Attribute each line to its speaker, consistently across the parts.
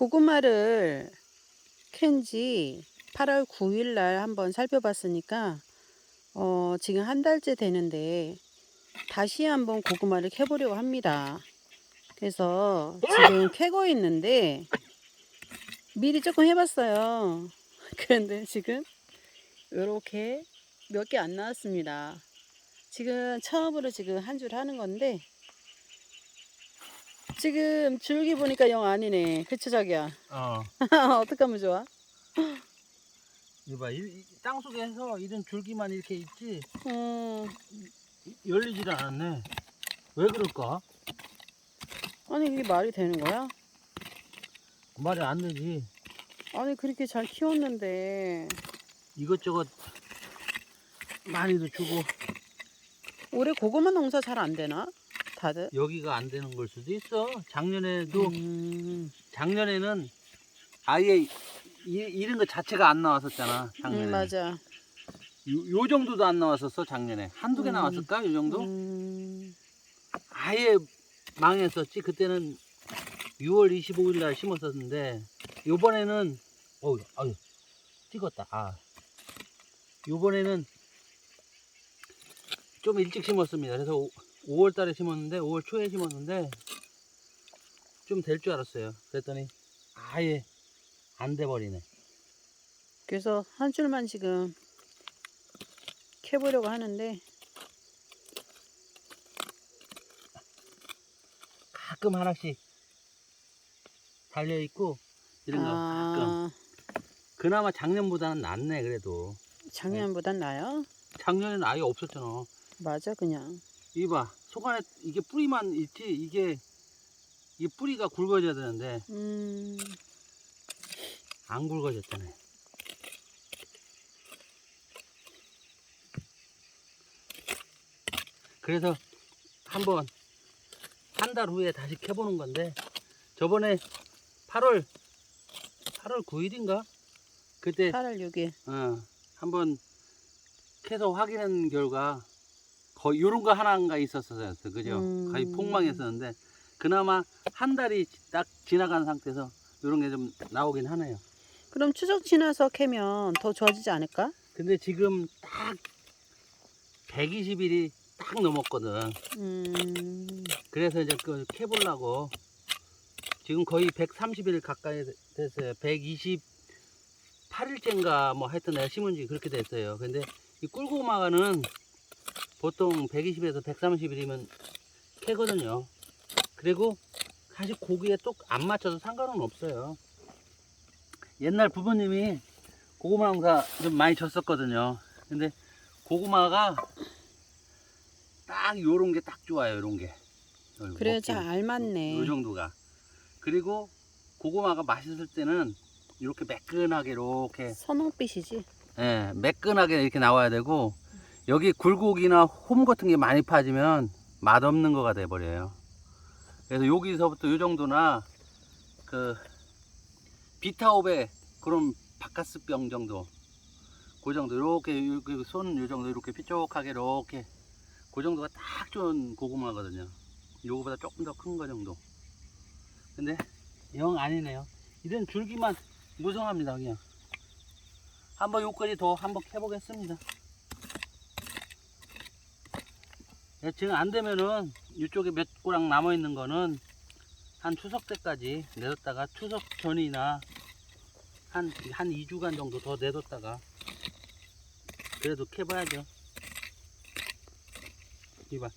Speaker 1: 고구마를 캔지 8월 9일 날 한번 살펴봤으니까 어, 지금 한 달째 되는데 다시 한번 고구마를 캐보려고 합니다. 그래서 지금 캐고 있는데 미리 조금 해봤어요. 그런데 지금 이렇게 몇 개 안 나왔습니다. 지금 처음으로 지금 한 줄 하는 건데 지금 줄기 보니까 영 아니네. 그쵸 자기야?
Speaker 2: 어.
Speaker 1: 어떻게 하면 좋아?
Speaker 2: 이봐, 이, 이 땅속에서 이런 줄기만 이렇게 있지
Speaker 1: 음,
Speaker 2: 열리질 않았네. 왜 그럴까?
Speaker 1: 아니 이게 말이 되는 거야?
Speaker 2: 말이 안 되지.
Speaker 1: 아니 그렇게 잘 키웠는데
Speaker 2: 이것저것 많이도 주고
Speaker 1: 올해 고구마 농사 잘 안 되나? 다들?
Speaker 2: 여기가 안 되는 걸 수도 있어. 작년에도
Speaker 1: 음,
Speaker 2: 작년에는 아예 이, 이런 거 자체가 안 나왔었잖아. 작년에.
Speaker 1: 음, 맞아.
Speaker 2: 요, 요 정도도 안 나왔었어 작년에. 한두 개
Speaker 1: 음.
Speaker 2: 나왔을까? 요 정도?
Speaker 1: 음,
Speaker 2: 아예 망했었지. 그때는 6월 25일 날 심었었는데 요번에는 어우 아유 찍었다. 아. 요번에는 좀 일찍 심었습니다. 그래서 5월 달에 심었는데 5월 초에 심었는데 좀 될 줄 알았어요. 그랬더니 아예 안 돼 버리네.
Speaker 1: 그래서 한 줄만 지금 캐보려고 하는데
Speaker 2: 가끔 하나씩 달려 있고 이런 거 가끔.
Speaker 1: 아,
Speaker 2: 그나마 작년보다는 낫네 그래도.
Speaker 1: 작년보단 나요?
Speaker 2: 작년에는 아예 없었잖아.
Speaker 1: 맞아 그냥.
Speaker 2: 이봐 속 안에 이게 뿌리만 있지 이게 이 뿌리가 굵어져야 되는데
Speaker 1: 음,
Speaker 2: 안 굵어졌잖아. 그래서 한번 한 달 후에 다시 캐보는 건데 저번에 8월 8월 9일인가 그때
Speaker 1: 8월 6일.
Speaker 2: 어, 한번 캐서 확인한 결과 거의 요런 거 하나인가 있었어요. 그죠?
Speaker 1: 음.
Speaker 2: 거의 폭망했었는데 그나마 한 달이 딱 지나간 상태에서 요런 게 좀 나오긴 하네요.
Speaker 1: 그럼 추석 지나서 캐면 더 좋아지지 않을까?
Speaker 2: 근데 지금 딱 120일이 딱 넘었거든.
Speaker 1: 음,
Speaker 2: 그래서 이제 그 캐보려고 지금 거의 130일 가까이 됐어요. 128일째인가 뭐 하여튼 내가 심은 지 그렇게 됐어요. 근데 이 꿀고마가는 보통 120에서 130일이면 캐거든요. 그리고 사실 고기에 또안 맞춰도 상관은 없어요. 옛날 부모님이 고구마 농사 좀 많이 졌었거든요. 근데 고구마가 딱 요런 게 딱 좋아요. 요런 게.
Speaker 1: 그래. 잘 알맞네.
Speaker 2: 요 정도가. 그리고 고구마가 맛있을 때는 이렇게 매끈하게 이렇게
Speaker 1: 선홍빛이지.
Speaker 2: 예, 매끈하게 이렇게 나와야 되고 여기 굴곡이나 홈 같은 게 많이 파지면 맛없는 거가 돼 버려요. 그래서 여기서부터 이 정도나 그 비타오베 그런 바카스병 정도 그 정도 이렇게 손 요 정도 이렇게 삐쪽하게 이렇게 그 정도가 딱 좋은 고구마거든요. 요거보다 조금 더 큰 거 정도. 근데 영 아니네요. 이런 줄기만 무성합니다 그냥. 한번 요까지 더 한번 해보겠습니다. 예, 지금 안 되면은 이쪽에 몇 고랑 남아 있는 거는 한 추석 때까지 내뒀다가 추석 전이나 한, 한 2주간 정도 더 내뒀다가 그래도 캐봐야죠. 이봐.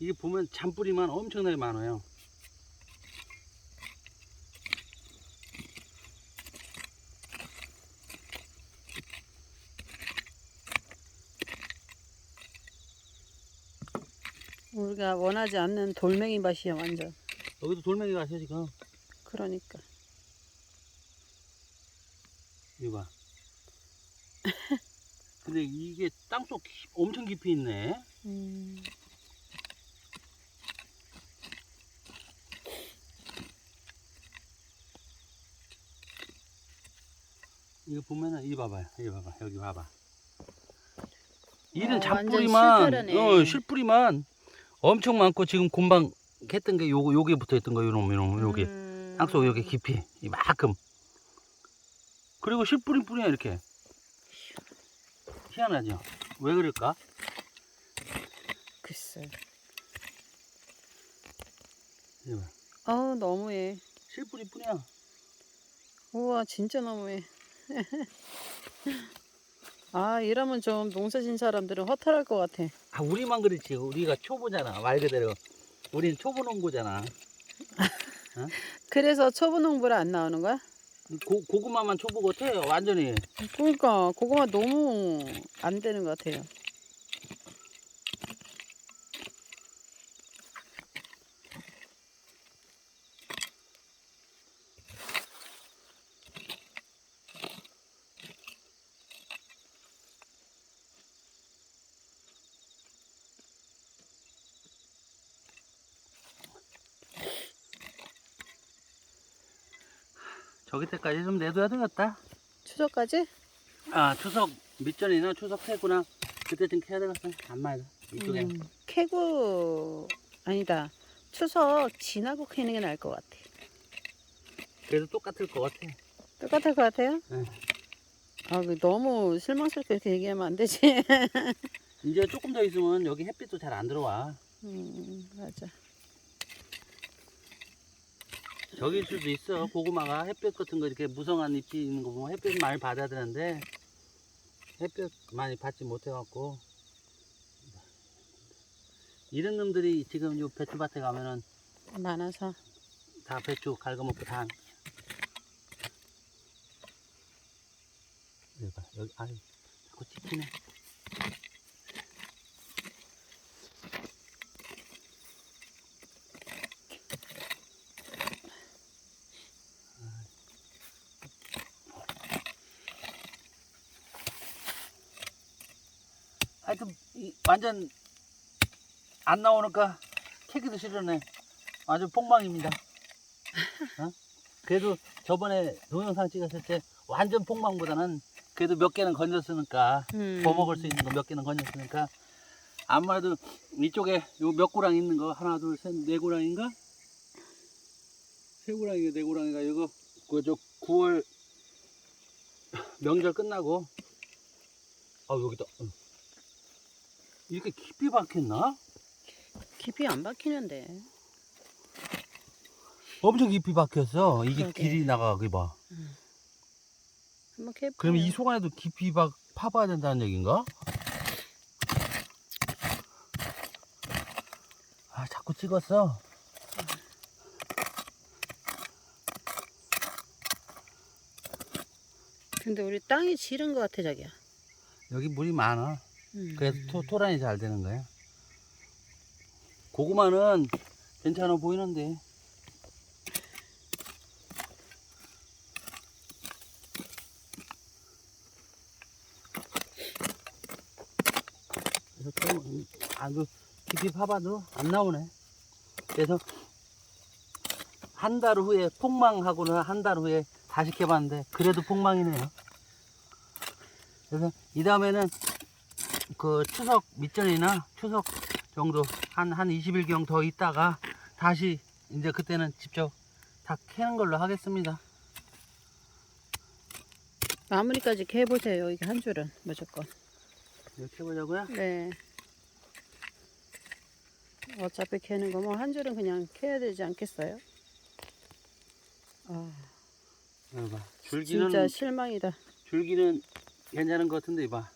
Speaker 2: 이게 보면 잔뿌리만 엄청나게 많아요.
Speaker 1: 우리가 원하지 않는 돌멩이 맛이야 완전.
Speaker 2: 여기도 돌멩이가 있어 지금.
Speaker 1: 그러니까.
Speaker 2: 이봐. 근데 이게 땅속 깊- 엄청 깊이 있네.
Speaker 1: 음,
Speaker 2: 이거 보면은 이 봐봐요. 이 봐봐. 여기 봐봐.
Speaker 1: 어, 완전
Speaker 2: 잔뿌리만
Speaker 1: 실패라네.
Speaker 2: 어, 실뿌리만 엄청 많고 지금 금방 했던 게 요거 요게 붙어 있던 거 요놈 요놈 요게.
Speaker 1: 음,
Speaker 2: 땅속 여기 깊이 이만큼 그리고 실 뿌린 뿌리야 이렇게 희한하죠 왜 그럴까
Speaker 1: 글쎄. 아 너무해.
Speaker 2: 실 뿌린 뿌리야
Speaker 1: 우와 진짜 너무해. 아 이러면 좀 농사 진 사람들은 허탈할 것 같아.
Speaker 2: 아 우리만 그렇지. 우리가 초보잖아. 말 그대로. 우리는 초보 농부잖아.
Speaker 1: 그래서 초보 농부를 안 나오는 거야?
Speaker 2: 고, 고구마만 초보 같아. 완전히.
Speaker 1: 그러니까 그거가 너무 안 되는 것 같아요.
Speaker 2: 저기 때까지 좀 내둬야 되겠다
Speaker 1: 추석까지?
Speaker 2: 아 추석 밑전이나 추석 새구나 그때쯤 캐야 되겠어 안 맞아 이쪽에
Speaker 1: 음, 캐고 아니다. 추석 지나고 캐는 게 나을 것 같아.
Speaker 2: 그래도 똑같을 것 같아
Speaker 1: 똑같을 것 같아요?
Speaker 2: 네.
Speaker 1: 아, 그 너무 실망스럽게 이렇게 얘기하면 안 되지.
Speaker 2: 이제 조금 더 있으면 여기 햇빛도 잘 안 들어와
Speaker 1: 음, 맞아.
Speaker 2: 저기일 수도 있어. 고구마가 햇볕 같은 거 이렇게 무성한 잎이 있는 거 보면 햇빛 많이 받아야 되는데 햇볕 많이 받지 못해 갖고. 이런 놈들이 지금 요 배추밭에 가면은
Speaker 1: 많아서.
Speaker 2: 다 배추 갉아먹고 다. 여기 봐. 여기 아유 자꾸 찍히네 하여튼 이 완전 안 나오니까 캐기도 싫으네 아주 폭망입니다 어? 그래도 저번에 동영상 찍었을 때 완전 폭망보다는 그래도 몇 개는 건졌으니까
Speaker 1: 음.
Speaker 2: 더 먹을 수 있는 거 몇 개는 건졌으니까 아무래도 이쪽에 요 몇 고랑 있는 거 하나 둘 셋 네 고랑인가 세 고랑인가 네 고랑인가 이거 그저 9월 명절 끝나고 아 여기다 응. 이렇게 깊이 박혔나
Speaker 1: 깊이 안 박히는데.
Speaker 2: 엄청 깊이 박혔어 이게
Speaker 1: 그러게.
Speaker 2: 길이 나가기 봐
Speaker 1: 한번 캐.
Speaker 2: 그럼 이 속 안에도 깊이 박 파봐야 된다는 얘기인가? 아 자꾸 찍었어.
Speaker 1: 근데 우리 땅이 지른 것 같아, 자기야.
Speaker 2: 여기 물이 많아.
Speaker 1: 음.
Speaker 2: 그래서 토, 토란이 잘 되는 거야. 고구마는 괜찮아 보이는데. 그래서 좀, 아주 깊이 파봐도 안 나오네. 그래서 한 달 후에 폭망하고는 한 달 후에 다시 캐봤는데 그래도 폭망이네요. 그래서 이 다음에는 그 추석 밑전이나 추석 정도 한, 한 20일경 더 있다가 다시 이제 그때는 직접 다 캐는 걸로 하겠습니다.
Speaker 1: 마무리까지 캐보세요. 이게 한 줄은 무조건.
Speaker 2: 이렇게 해보자고요.
Speaker 1: 네. 어차피 캐는 거 뭐 한 줄은 그냥 캐야 되지 않겠어요? 아,
Speaker 2: 이거 봐. 줄기는,
Speaker 1: 진짜 실망이다.
Speaker 2: 줄기는 괜찮은 것 같은데, 이봐.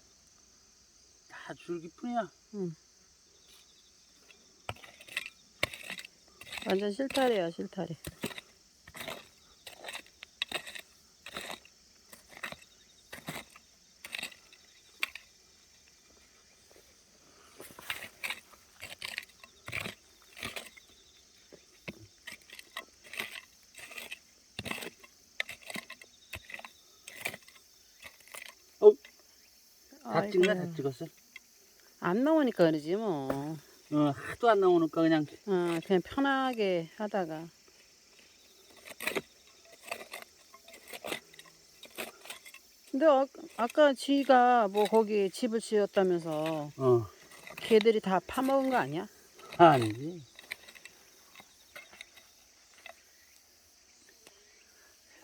Speaker 2: 다 줄기뿐이야.
Speaker 1: 완전 실타래야, 실타래.
Speaker 2: 다 찍나? 다 찍었어?
Speaker 1: 안 나오니까 그러지 뭐.
Speaker 2: 어, 하도 안 나오니까 그냥
Speaker 1: 어, 그냥 편하게 하다가. 근데 아, 아까 지가 뭐 거기 집을 지었다면서
Speaker 2: 어
Speaker 1: 개들이 다 파먹은 거 아니야?
Speaker 2: 아니지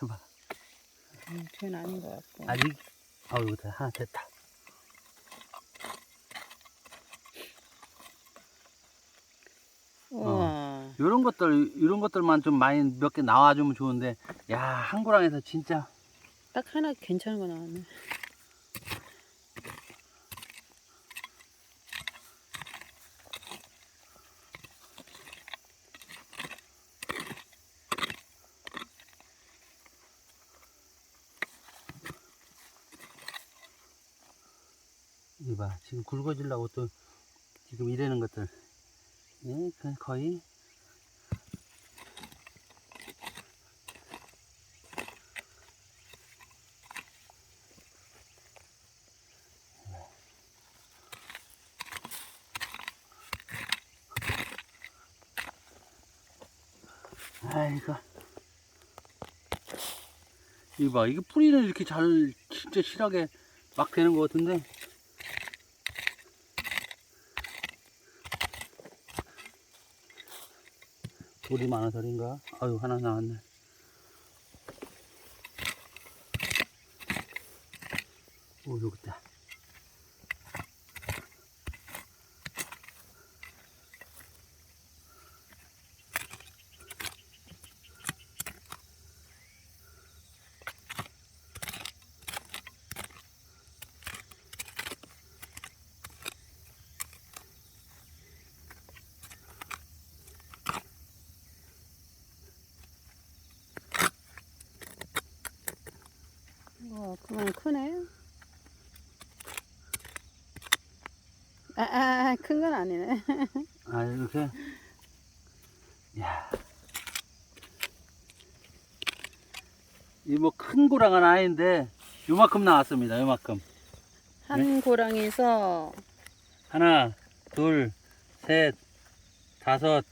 Speaker 2: 해봐.
Speaker 1: 음, 걔는 아닌 것 같고.
Speaker 2: 아직, 아우, 이거 하나 됐다.
Speaker 1: 우와.
Speaker 2: 이런 것들, 이런 것들만 좀 많이 몇 개 나와주면 좋은데, 야, 한구랑에서 진짜,
Speaker 1: 딱 하나 괜찮은 거 나왔네.
Speaker 2: 이봐, 지금 굵어지려고 또, 지금 이래는 것들. 예, 그 거의, 아이고. 이봐, 이게 뿌리는 이렇게 잘, 진짜 실하게 막 되는 것 같은데. 돌이 많아서인가? 아유, 하나 나왔네. 오, 여기 있다.
Speaker 1: 우와, 그만 크네. 아, 아, 아니네.
Speaker 2: 아, 이렇게. 야. 이 뭐 큰 고랑은 아닌데, 요만큼 나왔습니다, 요만큼.
Speaker 1: 한 고랑에서
Speaker 2: 하나, 둘, 셋, 다섯,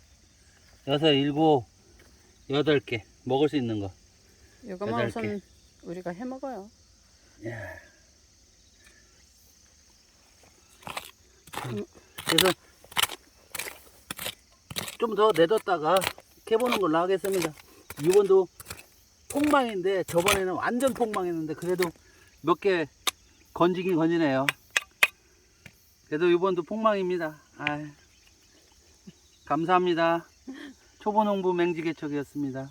Speaker 2: 여섯, 일곱, 여덟 개. 먹을 수 있는 거. 여덟
Speaker 1: 우선 우리가 해 먹어요.
Speaker 2: 야. 그래서 좀 더 내뒀다가 캐보는 걸로 하겠습니다. 이번도 폭망인데 저번에는 완전 폭망했는데 그래도 몇 개 건지긴 건지네요. 그래도 이번도 폭망입니다. 아 감사합니다. 초보농부 맹지개척이었습니다.